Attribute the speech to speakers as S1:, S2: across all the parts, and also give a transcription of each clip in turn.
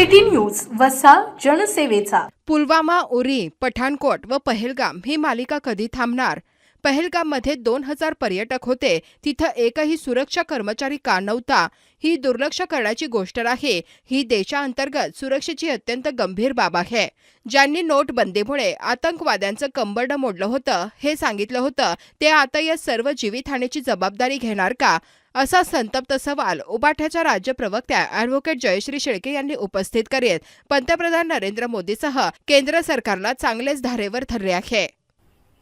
S1: City news वसा जनसेवेचा.
S2: पुलवामा उरी पठाणकोट व पहेलगाम ही मालिका कधी थांबणार? पहलगाममध्ये दोन हजार पर्यटक होते. तिथं एकही सुरक्षा कर्मचारी का नव्हता? ही दुर्लक्ष करण्याची गोष्ट आहे ही देशांतर्गत सुरक्षेची अत्यंत गंभीर बाब आहे. ज्यांनी नोटबंदीमुळे आतंकवाद्यांचं कंबरडं मोडलं होतं हे सांगितलं होतं ते आता या सर्व जीवितहानीची जबाबदारी घेणार का? असा संतप्त सवाल उबाठ्याच्या राज्य प्रवक्त्या अॅडव्होकेट जयश्री शेळके यांनी उपस्थित करीत पंतप्रधान नरेंद्र मोदीसह केंद्र सरकारला चांगलेच धारेवर धरले आहे.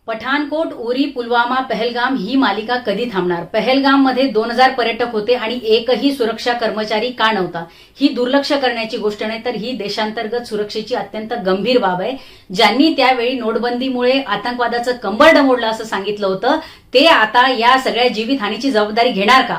S3: पठाणकोट उरी पुलवामा पहलगाम ही मालिका कधी थांबणार? पहलगाममध्ये दोन हजार पर्यटक होते आणि एकही सुरक्षा कर्मचारी का नव्हता? ही दुर्लक्ष करण्याची गोष्ट नाही तर ही देशांतर्गत सुरक्षेची अत्यंत गंभीर बाब आहे. ज्यांनी त्यावेळी नोटबंदीमुळे आतंकवादाचं कंबर मोडलं असं सांगितलं होतं ते आता या सगळ्या जीवितहानीची जबाबदारी घेणार का?